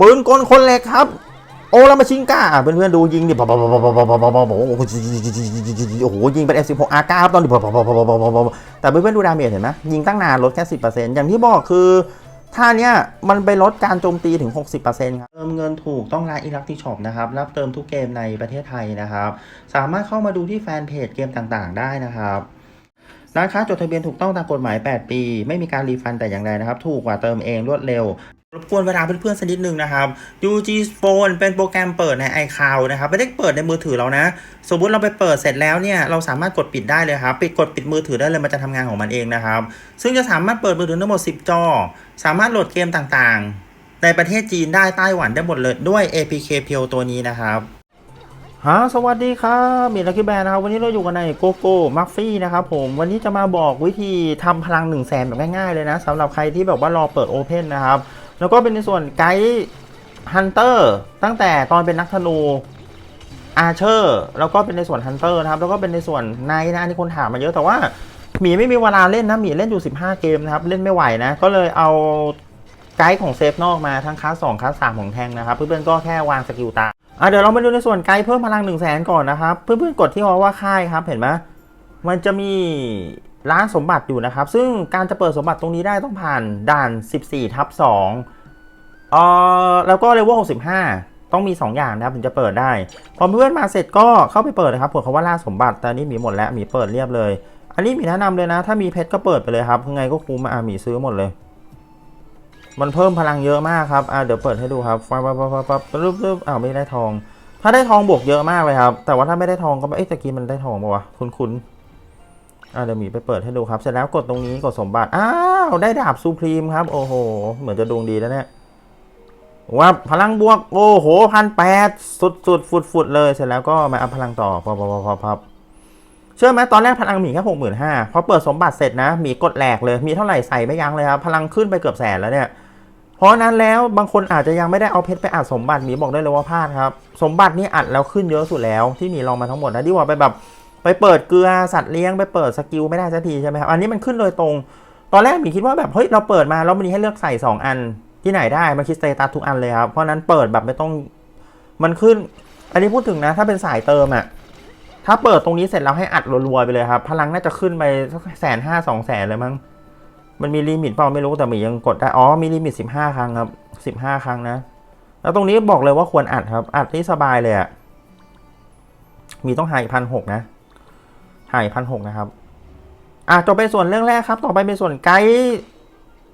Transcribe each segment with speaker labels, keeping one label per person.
Speaker 1: ปืนกลคนเหล็กครับ โอลามาชิงก้าเพื่อนๆดูยิงดิบโอ้โหโอ้โหยิงเป็น F16 R9 ครับตอนนี้แต่เพื่อนๆดูดาเมจเห็นไหมยิงตั้งนานลดแค่ 10%อย่างที่บอกคือท่าเนี้ยมันไปลดการโจมตีถึง 60%ครับเติมเงินถูกต้องร้านอิลักติช็อปนะครับ รับเติมทุกเกมในประเทศไทยนะครับ สามารถเข้ามาดูที่แฟนเพจเกมต่างๆ ได้นะครับร้านค้าจดทะเบียนถูกต้องตามกฎหมาย 8 ปี ไม่มีการรีฟันแต่อย่างใดนะครับ ถูกกว่าเติมเองรวดเร็ว รบกวนเวลาเพื่อนๆสักนิดนึงนะครับ UG Phone เป็นโปรแกรมเปิดใน iCloud นะครับไม่ได้เปิดในมือถือเรานะ สมมุติเราไปเปิดเสร็จแล้วเนี่ยเราสามารถกดปิดได้เลยครับ ปิดกดปิดมือถือได้เลยมันจะทำงานของมันเองนะครับ ซึ่งจะสามารถเปิดมือถือทั้งหมด 10 จอ สามารถโหลดเกมต่างๆ ในประเทศจีนได้ไต้หวันได้หมดเลยด้วย APK เพียวตัวนี้นะครับฮะสวัสดีครับมีลักกี้แบนนะครับ วันนี้เราอยู่กันในโกโก้มัฟฟี่นะครับผมวันนี้จะมาบอกวิธีทำพลัง1 0 0 0 0แสนแบบง่ายๆเลยนะสำหรับใครที่แบบว่ารอเปิดโอเพนนะครับ แล้วก็เป็นในส่วนไกด์ฮันเตอร์ตั้งแต่ตอนเป็นนักธนูอาเชอร์แล้วก็เป็นในส่วนฮันเตอร์นะครับแล้วก็เป็นในส่วนไนท์นะอันนี้คนถามมาเยอะแต่ว่าหมีไม่มีเวลาเล่นนะหมีเล่นอยู่ 15 เกมนะครับ เล่นไม่ไหวนะ ก็เลยเอาไกด์ของเซฟนอกมาทั้งคลาส2คลาส3ของแทงนะครับ เพื่อนๆก็แค่วางสกิลตาอะเดี๋ยวเรามาดูในส่วนไกด์เพิ่มพลัง1 0 0 0 0แสนก่อนนะครับ เพื่อนๆกดที่ว่าค่ายครับเห็นไหมมันจะมี ร้านสมบัติอยู่นะครับ ซึ่งการจะเปิดสมบัติตรงนี้ได้ต้องผ่านด่าน 14ทับ2เอ่อแล้วก็เลเวล65 ต้องมี 2 อย่างนะครับถึงจะเปิดได้ พอเพื่อนมาเสร็จก็เข้าไปเปิดนะครับเผื่อเขาว่าล่าสมบัติ แต่อันนี้มีหมดแล้วมีเปิดเรียบเลย อันนี้มีแนะนำเลยนะ ถ้ามีเพชรก็เปิดไปเลยครับยังไงก็คุ้มอะมีซื้อหมดเลย มันเพิ่มพลังเยอะมากครับอะเดี๋ยวเปิดให้ดูครับปั๊บปั๊บปั๊บปั๊บปั๊บปึ๊บปึ๊บอ้าวไม่ได้ทอง ถ้าได้ทองบวกเยอะมากเลยครับ แต่ว่าถ้าไม่ได้ทองก็เอ๊ะตะกี้มันได้ทองปะวะคุ้นๆ อะเดี๋ยวหมีไปเปิดให้ดูครับ เสร็จแล้วกดตรงนี้กดสมบัติ อ้าว ได้ดาบซูพรีมครับ โอ้โห เหมือนจะดวงดีแล้วเนี่ยว่าพลังบวก โอ้โหพันแปดสุดสุดฟุดฟุดเลย เสร็จแล้วก็มาอัพพลังต่อพอพอพอพอพอเชื่อไหมตอนแรกพลังหมีแค่หกหมื่นห้าพอเปิดสมบัติเสร็จนะหมีกดแหลกเลย มีเท่าไหร่ใส่ไม่ยั้งเลยครับ พลังขึ้นไปเกือบแสนแล้วเนี่ยเพราะนั้นแล้วบางคนอาจจะยังไม่ได้เอาเพชรไปอัดสมบัติหมีบอกได้เลยว่าพลาดครับ สมบัตินี่อัดแล้วขึ้นเยอะสุดแล้วที่หมีลองมาทั้งหมดนะดีกว่าไปแบบ ไปเปิดเกลือสัตว์เลี้ยงไปเปิดสกิลไม่ได้สักทีใช่ไหมครับอันนี้มันขึ้นโดยตรง ตอนแรกมีคิดว่าแบบเฮ้ยเราเปิดมาแล้วมันมีให้เลือกใส่สองอันที่ไหนได้มันคิดสเตตัสทุกอันเลยครับเพราะฉะนั้นเปิดแบบไม่ต้องมันขึ้น อันนี้พูดถึงนะ ถ้าเป็นสายเติมอะถ้าเปิดตรงนี้เสร็จแล้วให้อัดรัวๆไปเลยครับ พลังน่าจะขึ้นไปสักแสนห้าสองแสนเลยมั้งมันมีลิมิตเปล่าไม่รู้แต่หมียังกดได้อ๋อมีลิมิตสิบห้าครั้งครับสิบห้าครั้งนะ แล้วตรงนี้บอกเลยว่าควรอัดครับ อัดที่สบายเลยอะมีต้องหายพันหกนะ หายพันหกนะครับ อะจบไปส่วนเรื่องแรกครับ ต่อไปเป็นส่วนไกด์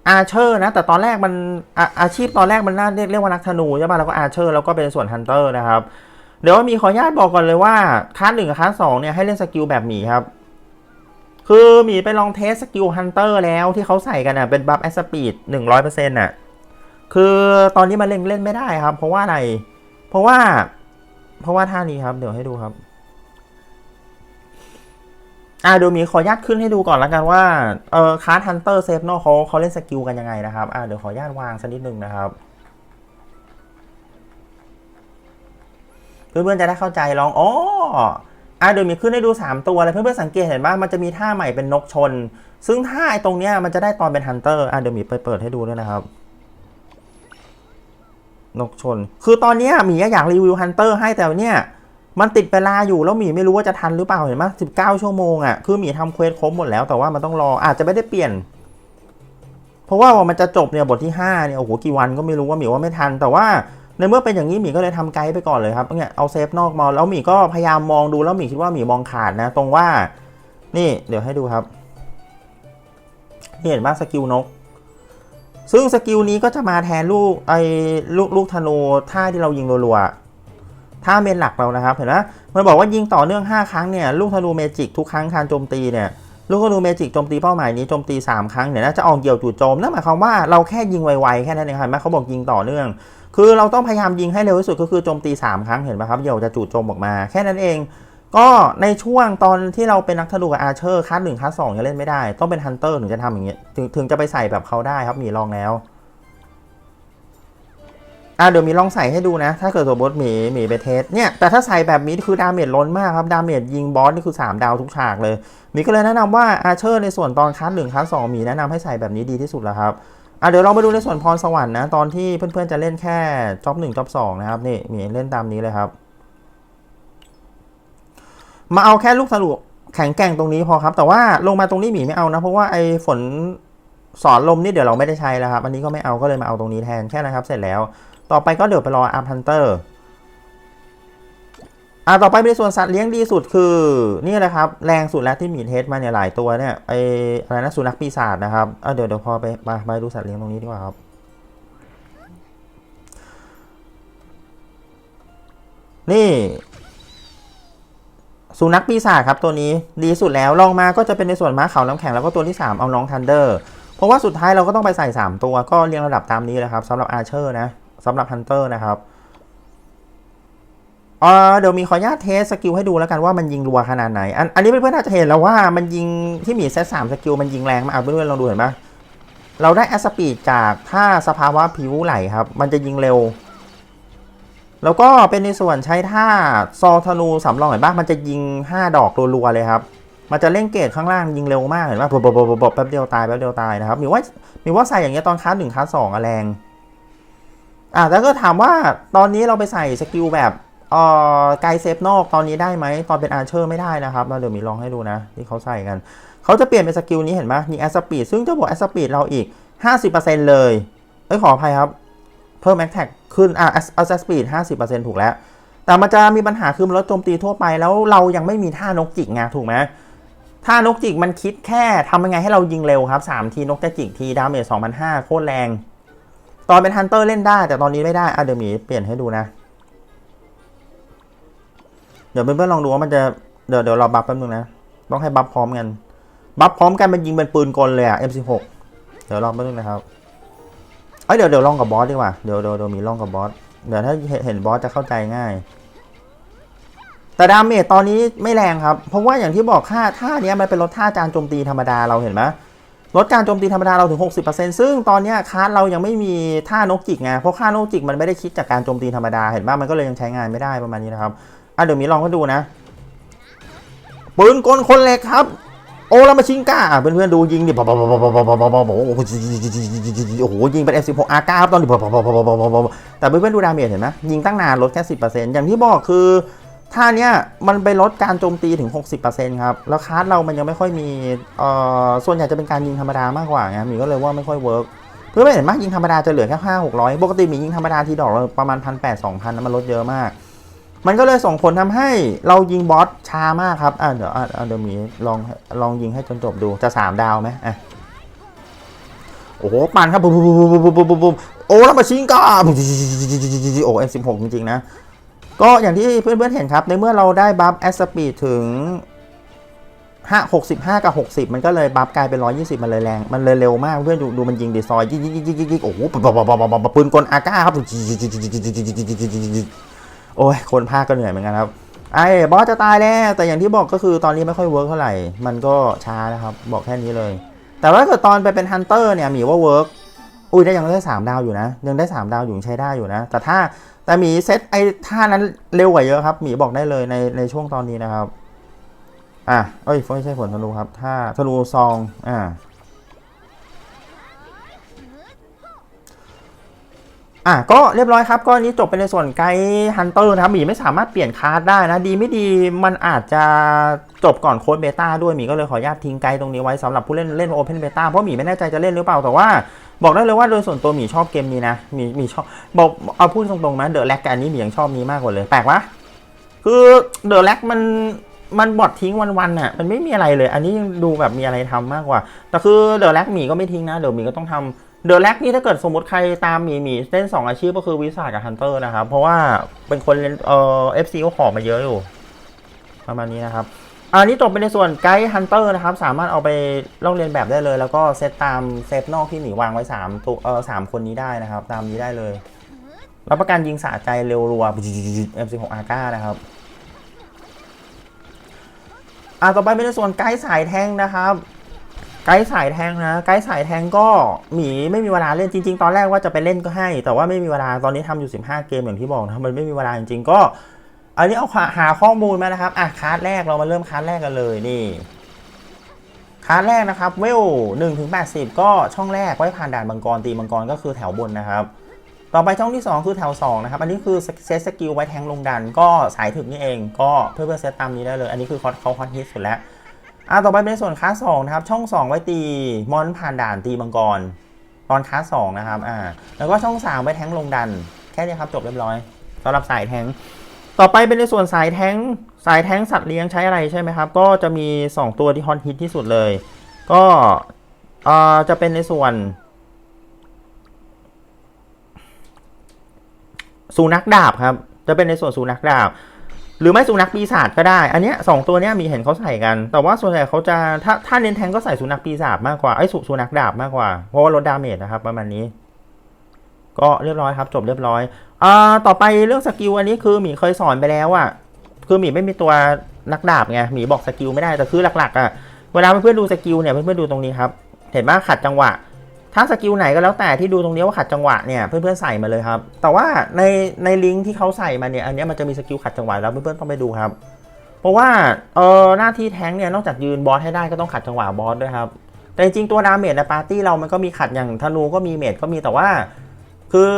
Speaker 1: อาเชอร์นะ แต่ตอนแรกมันอาอาชีพตอนแรกมันน่าเรียกเรียกว่านักธนูใช่ป่ะแล้วก็อาเชอร์แล้วก็เป็นส่วนฮันเตอร์นะครับ เดี๋ยวมีขออนุญาตบอกก่อนเลยว่าคลาสหนึ่งกับคลาสสองเนี่ยให้เล่นสกิลแบบหมีครับ คือหมีไปลองเทสสกิลฮันเตอร์แล้วที่เขาใส่กันอะเป็นบัฟแอสปีดหนึ่งร้อยเปอร์เซ็นต์อะคือตอนนี้มันเล่นเล่นไม่ได้ครับ เพราะว่าอะไร เพราะว่า เพราะว่าท่านี้ครับ เดี๋ยวให้ดูครับ อ่าเดี๋ยวมีขออนุญาตขึ้นให้ดูก่อนละกันว่าเออคาร์ดฮันเตอร์เซฟโนเขาเขาเล่นสกิลกันยังไงนะครับอ่าเดี๋ยวขออนุญาตวางสักนิดนึงนะครับเพื่อนๆจะได้เข้าใจลองอ๋ออ่าเดี๋ยวมีขึ้นให้ดู 3 ตัวเลยเพื่อนๆสังเกตเห็นว่ามันจะมีท่าใหม่เป็นนกชน ซึ่งท่าไอ้ตรงเนี้ยมันจะได้ตอนเป็นฮันเตอร์อ่าเดี๋ยวมีไปเปิดให้ดูด้วยนะครับนกชน คือตอนเนี้ยหมีอยากรีวิวฮันเตอร์ให้แต่เนี่ย มันติดเวลาอยู่แล้วหมีไม่รู้ว่าจะทันหรือเปล่าเห็นไหมสิบเก้าชั่วโมงอะ่ะคือหมีทำเควสครบหมดแล้วแต่ว่ามันต้องรออาจจะไม่ได้เปลี่ยน เพราะว่ามันจะจบเนี่ยบทที่ห้าเนี่ยโอ้โหกี่วันก็ไม่รู้ว่าหมีว่าไม่ทัน แต่ว่าในเมื่อเป็นอย่างนี้หมีก็เลยทำไกด์ไปก่อนเลยครับเนี่ยเอาเซฟนอกมาแล้วหมีก็พยายามมองดูแล้วหมีคิดว่าหมีมองขาดนะ ตรงว่า นี่เดี๋ยวให้ดูครับนี่เห็นไหมสกิลนก ซึ่งสกิลนี้ก็จะมาแทนลูกไอ้ลูกลูกธนูท่าที่เรายิงรัวๆ ท่าเมนหลักเรานะครับเห็นไหมมันบอกว่ายิงต่อเนื่อง 5 ครั้งเนี่ยลูกธนูเมจิกทุกครั้งการโจมตีเนี่ยลูกธนูเมจิกโจมตีเป้าหมายนี้โจมตี 3 ครั้งเนี่ยน่าจะออกเกี่ยวจู่โจมนั่นหมายความว่าเราแค่ยิงไวๆแค่นั้นเองครับเห็นไหมเขาบอกยิงต่อเนื่อง คือเราต้องพยายามยิงให้เร็วที่สุดก็คือโจมตี 3 ครั้งเห็นไหมครับเดี๋ยวจะจู่โจมออกมาแค่นั้นเอง ก็ในช่วงตอนที่เราเป็นนักธนูกับอาเชอร์คัสหนึ่งคัสสองยังเล่นไม่ได้ ต้องเป็นฮันเตอร์ถึงจะทำอย่างเงี้ยถึงถึงจะไปใส่แบบเขาได้ครับมีลองแล้ว อะเดี๋ยวมีลองใส่ให้ดูนะ ถ้าเกิดสมมติหมีหมีไปเทสเนี่ยแต่ถ้าใส่แบบนี้คือดาเมจล้นมากครับ ดาเมจยิงบอสนี่คือ 3 ดาวทุกฉากเลยมีก็เลยแนะนำว่าอาเชอร์ในส่วนตอนคัสหนึ่งคัสสองมีแนะนำให้ใส่แบบนี้ดีที่สุดแล้วครับอะเดี๋ยวเรามาดูในส่วนพรสวรรค์นะ ตอนที่เพื่อนๆจะเล่นแค่จ็อบหนึ่งจ็อบสองนะครับนี่หมีเล่นตามนี้เลยครับ มาเอาแค่ลูกสรุปแข็งแกร่งตรงนี้พอครับ แต่ว่าลงมาตรงนี้หมีไม่เอานะ เพราะว่าไอ้ฝนสอนลมนี่เดี๋ยวเราไม่ได้ใช้แล้วครับอันนี้ก็ไม่เอาก็เลยมาเอาตรงนี้แทนแค่นะครับ เสร็จแล้ว ต่อไปก็เดี๋ยวไปรออาร์พันเตอร์อ่าต่อไปเป็นส่วนสัตว์เลี้ยงดีสุดคือ นี่แหละครับ แรงสุดแล้วที่มีเทสมาเนี่ยหลายตัวเนี่ยไออะไรนะสุนัขปีศาจนะครับเออเดี๋ยวเดี๋ยวพอไปมาไปดูสัตว์เลี้ยงตรงนี้ดีกว่าครับนี่ สุนัขปีศาจครับตัวนี้ดีสุดแล้วลองมาก็จะเป็นในส่วนม้าขาวน้ำแข็งแล้วก็ตัวที่ 3 เอาน้องทันเดอร์ เพราะว่าสุดท้ายเราก็ต้องไปใส่ 3 ตัวก็เรียงระดับตามนี้เลยครับสำหรับอาร์เชอร์นะ สำหรับฮันเตอร์นะครับเดี๋ยวมีขออนุญาตเทสสกิลให้ดูแล้วกันว่ามันยิงรัวขนาดไหน อันอันนี้เพื่อนๆน่าจะเห็นแล้วว่ามันยิงที่มีเซตสามสกิลมันยิงแรงมากเอาเพื่อนๆลองดูเห็นปะเราได้แอสปีดจากถ้าสภาวะผิวไหลครับ มันจะยิงเร็ว แล้วก็เป็นในส่วนใช้ท่าซอธนูสำรองเห็นปะมันจะยิง 5 ดอกรัวๆเลยครับ มันจะเล่นเกตข้างล่างยิงเร็วมากเห็นปะบบบบบบแป๊บเดียวตายแป๊บเดียวตายนะครับมีว่ามีว่าใส่อย่างเงี้ยตอนคัสหนึ่งคัสสองอะแรง อะแล้วก็ถามว่าตอนนี้เราไปใส่สกิลแบบเอ่อไกลเซฟนอกตอนนี้ได้ไหม ตอนเป็นอาร์เชอร์ไม่ได้นะครับเราเดี๋ยวมีลองให้ดูนะที่เขาใส่กันเขาจะเปลี่ยนเป็นสกิลนี้เห็นไหมมีแอสปีดซึ่งจะบวกแอสปีดเราอีก 50%เลย เอ้ยขออภัยครับ เพิ่มแอคแท็กขึ้นอะแอสปีด50%ถูกแล้ว แต่มันจะมีปัญหาคือมันลดโจมตีทั่วไปแล้วเรายังไม่มีท่านกจิกไงถูกไหมท่านกจิกมันคิดแค่ทำยังไงให้เรายิงเร็วครับ 3 ทีนกจะจิกทีดาเมจ2,500โคตรแรง ตอนเป็นฮันเตอร์เล่นได้ แต่ตอนนี้ไม่ได้อะเดี๋ยวหมีเปลี่ยนให้ดูนะ เดี๋ยวเพื่อนๆลองดูว่ามันจะเดี๋ยวเดี๋ยวเราบัฟแป๊บนึงนะ ต้องให้บัฟพร้อมกันบัฟพร้อมกันมันยิงเป็นปืนกลเลยอะ M16 เดี๋ยวลองแป๊บนึงนะครับเอ้ยเดี๋ยวเดี๋ยวลองกับบอสดีกว่าเดี๋ยวเดี๋ยวเดี๋ยวมีลองกับบอสเดี๋ยวถ้าเห็นเห็นบอสจะเข้าใจง่าย แต่ดาเมจตอนนี้ไม่แรงครับ เพราะว่าอย่างที่บอกค่าท่าเนี้ยมันเป็นลดท่าจานโจมตีธรรมดาเราเห็นไหม ลดการโจมตีธรรมดาเราถึง 60%ซึ่งตอนนี้คาร์ดเรายังไม่มีท่านกจิกไงเพราะค่านกจิกมันไม่ได้คิดจากการโจมตีธรรมดาเห็นป่ะมันก็เลยยังใช้งานไม่ได้ประมาณนี้นะครับอะเดี๋ยวมีลองให้ดูนะปืนกลคนเหล็กครับ โอ้ล้วมาชิงก้าอะเพื่อนๆดูยิงดิบบบบบบบโอ้โหยิงเป็น F16 R9 ครับตอนนี้บบบบแต่เพื่อนๆดูดาเมจเห็นไหมยิงตั้งนานลดแค่ 10%อย่างที่บอกคือ ท่าเนี้ยมันไปลดการโจมตีถึง 60%ครับ แล้วคาร์ดเรามันยังไม่ค่อยมีเอ่อส่วนใหญ่จะเป็นการยิงธรรมดามากกว่าไงมีก็เลยว่าไม่ค่อยเวิร์กเพื่อนๆเห็นไหมยิงธรรมดาจะเหลือแค่5 600ปกติมียิงธรรมดาทีดอกเราประมาณ1,800 2,000นะมันลดเยอะมาก มันก็เลยส่งผลทำให้เรายิงบอสช้ามากครับอะเดี๋ยวอะเดี๋ยวมีลองลองยิงให้จนจบดูจะสามดาวไหมอะโอ้โหปั่นครับปุ๊บปุ๊บปุ๊บปุ๊บปุ๊บปุ๊บปุ๊บโอ้แล้วมาชิงก้าโอ้เอ็มสิบหกจริงๆนะ ก็อย่างที่เพื่อนๆเห็นครับ ในเมื่อเราได้บัฟแอสปีดถึงห้าหกสิบห้ากับหกสิบมันก็เลยบัฟกลายเป็นร้อยยี่สิบมันเลยแรง มันเลยเร็วมากเพื่อนดูดูมันยิงดีซอยยิงยิงยิงยิงยิงโอ้โหปืนกลอาก้าครับโอ้ยคนภาคก็เหนื่อยเหมือนกันครับไอ้บอสจะตายแล้ว แต่อย่างที่บอกก็คือตอนนี้ไม่ค่อยเวิร์กเท่าไหร่ มันก็ช้านะครับ บอกแค่นี้เลย แต่ว่าเกิดตอนไปเป็นฮันเตอร์เนี่ยหมีว่าเวิร์ก อุ้ยได้ยังได้สามดาวอยู่นะยังได้สามดาวอยู่ใช้ได้อยู่นะ แต่ถ้าแต่หมีเซตไอ้ท่านั้นเร็วกว่าเยอะครับหมีบอกได้เลยในในช่วงตอนนี้นะครับอะเอ้ยไม่ใช่ผลธนูครับ ถ้าธนูซองอ่าอะก็เรียบร้อยครับก็อันนี้จบไปในส่วนไกด์ฮันเตอร์นะครับหมีไม่สามารถเปลี่ยนคาร์ดได้นะ ดีไม่ดีมันอาจจะจบก่อนโค้ดเบต้าด้วยหมีก็เลยขออนุญาตทิ้งไกด์ตรงนี้ไว้สำหรับผู้เล่นเล่นโอเพนเบต้าเพราะหมีไม่แน่ใจจะเล่นหรือเปล่าแต่ว่า บอกได้เลยว่าโดยส่วนตัวหมีชอบเกมนี้นะหมีหมีชอบบอกเอาพูดตรงๆนะเดอะแลกกับอันนี้หมียังชอบนี้มากกว่าเลยแปลกวะคือเดอะแลกมันมันบอดทิ้งวันๆน่ะ มันไม่มีอะไรเลย อันนี้ยังดูแบบมีอะไรทำมากกว่า แต่คือเดอะแลกหมีก็ไม่ทิ้งนะ เดี๋ยวหมีก็ต้องทำเดอะแลกนี่ถ้าเกิดสมมติใครตามหมีหมีเล่นสองอาชีพก็คือวิสากับฮันเตอร์นะครับ เพราะว่าเป็นคนเล่นเอ่อเอฟซีก็ขอมาเยอะอยู่ ประมาณนี้นะครับ อันนี้จบไปในส่วนไกด์ฮันเตอร์นะครับ สามารถเอาไปลอกเรียนแบบได้เลย แล้วก็เซตตามเซฟนอกที่หมีวางไว้3ตัวเออสามคนนี้ได้นะครับ ตามนี้ได้เลยรับประกันยิงสะใจเร็วรัว M16 a ก้านะครับอ่าต่อไปเป็นในส่วนไกด์สายแทงนะครับ ไกด์สายแทงนะไกด์สายแทงก็หมีไม่มีเวลาเล่นจริง ๆ ตอนแรกว่าจะไปเล่นก็ให้ แต่ว่าไม่มีเวลาตอนนี้ทำอยู่ 15 เกมอย่างที่บอกนะมันไม่มีเวลาจริงๆก็ อันนี้เอาหาข้อมูลมานะครับ อะ คาร์ดแรกเรามาเริ่มคาร์ดแรกกันเลยนี่ คาร์ดแรกนะครับ เวล1ถึง80ก็ช่องแรกไว้ผ่านด่านมังกรตีมังกรก็คือแถวบนนะครับ ต่อไปช่องที่ 2 คือแถว 2 นะครับ อันนี้คือเซตสกิลไว้แทงลงดัน ก็สายถึกนี่เอง ก็เพื่อนๆเซตตามนี้ได้เลย อันนี้คือเขาเขาคอนฮิตสุดแล้ว อ่าต่อไปเป็นส่วนคลาสสองนะครับ ช่อง 2 ไว้ตีมอนผ่านด่านตีมังกร ตอนคลาสสองนะครับ อ่า แล้วก็ช่อง 3 ไว้แทงลงดัน แค่นี้ครับจบเรียบร้อยสำหรับสายแทง ต่อไปเป็นในส่วนสายแทงสายแทงสัตว์เลี้ยงใช้อะไรใช่ไหมครับ ก็จะมี 2 ตัวที่ฮอตฮิตที่สุดเลย ก็จะเป็นในส่วนสุนัขดาบครับ จะเป็นในส่วนสุนัขดาบ หรือไม่สุนัขปีศาจก็ได้ อันเนี้ยสองตัวเนี้ยมีเห็นเขาใส่กัน แต่ว่าส่วนใหญ่เขาจะถ้าถ้าเน้นแทงก็ใส่สุนัขปีศาจมากกว่าไอ้สุสุนัขดาบมากกว่า เพราะว่าลดดาเมจนะครับประมาณนี้ ก็เรียบร้อยครับ จบเรียบร้อยอ่าต่อไปเรื่องสกิลอันนี้คือหมีเคยสอนไปแล้วอะคือหมีไม่มีตัวนักดาบไงหมีบอกสกิลไม่ได้แต่คือหลักๆอะเวลาเพื่อนๆดูสกิลเนี่ยเพื่อนๆดูตรงนี้ครับ เห็นไหมขัดจังหวะ ถ้าสกิลไหนก็แล้วแต่ที่ดูตรงนี้ว่าขัดจังหวะเนี่ยเพื่อนๆใส่มาเลยครับ แต่ว่าในในลิงก์ที่เขาใส่มาเนี่ยอันนี้มันจะมีสกิลขัดจังหวะแล้วเพื่อนๆต้องไปดูครับ เพราะว่าเออหน้าที่แท้งเนี่ยนอกจากยืนบอสให้ได้ก็ต้องขัดจังหวะบอสด้วยครับแต่จริงตัวดาเมจในปาร์ตี้เรามันก็มีขัดอย่างธนูก็มีเมจก็มีแต่ว่า คือ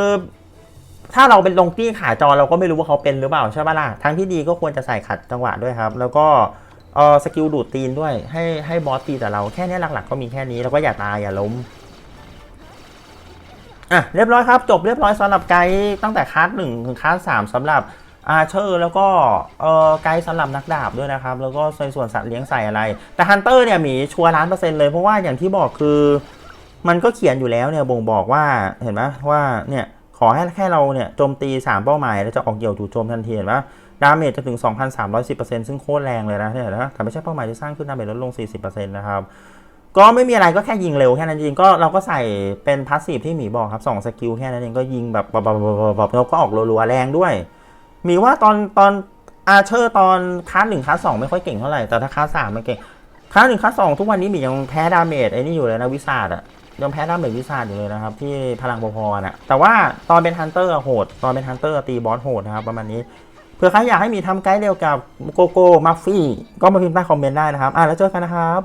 Speaker 1: ถ้าเราเป็นลงตี้ขาจรเราก็ไม่รู้ว่าเขาเป็นหรือเปล่าใช่ปะล่ะทั้งที่ดีก็ควรจะใส่ขัดจังหวะด้วยครับ แล้วก็เออสกิลดูดตีนด้วย ให้ให้บอสตีแต่เราแค่นี้หลักๆ ก็มีแค่นี้แล้วก็อย่าตายอย่าล้มอะเรียบร้อยครับ จบเรียบร้อยสำหรับไกด์ตั้งแต่คลาสหนึ่งถึงคลาสสามสำหรับอาเชอร์แล้วก็เออไกด์สำหรับนักดาบด้วยนะครับ แล้วก็ในส่วนสัตว์เลี้ยงใส่อะไร แต่ฮันเตอร์เนี่ยหมีชัวร์ล้านเปอร์เซ็นต์เลย เพราะว่าอย่างที่บอกคือ มันก็เขียนอยู่แล้วเนี่ยบ่งบอกว่าเห็นไหมว่าเนี่ยขอให้แค่เราเนี่ยโจมตี 3 เป้าหมายแล้วจะออกเดี่ยวจู่โจมทันทีเห็นไหมดาเมจจะถึง 2,310%ซึ่งโคตรแรงเลยนะเนี่ยนะแต่ไม่ใช่เป้าหมายที่สร้างขึ้นดาเมจลดลง 40%นะครับก็ไม่มีอะไรก็แค่ยิงเร็วแค่นั้นจริงก็เราก็ใส่เป็นพาสซีฟที่หมีบอกครับสองสกิลแค่นั้นเองก็ยิงแบบแบบแบบแบบแบบแล้วก็ออกรัวๆแรงด้วยหมีว่าตอนตอนอาเชอร์ตอนคลาสหนึ่งคลาสสองไม่ค่อยเก่งเท่าไหร่แต่ถ้าคลาสสามมันเก่งคลาสหนึ่งคลาสสองทุกวันนี้หมียังแพ้ดาเมจไอ้นี่อยู่เลยนะวิสาดอะ ยังแพ้ดาเมจวิสาดอยู่เลยนะครับ ที่พลังพอๆน่ะแต่ว่าตอนเป็นฮันเตอร์โหด ตอนเป็นฮันเตอร์ตีบอสโหดนะครับ ประมาณนี้เผื่อใครอยากให้มีทำไกด์เดียวกับโกโก้มาฟี่ก็มาพิมพ์ใต้คอมเมนต์ได้นะครับอะแล้วเจอกันนะครับ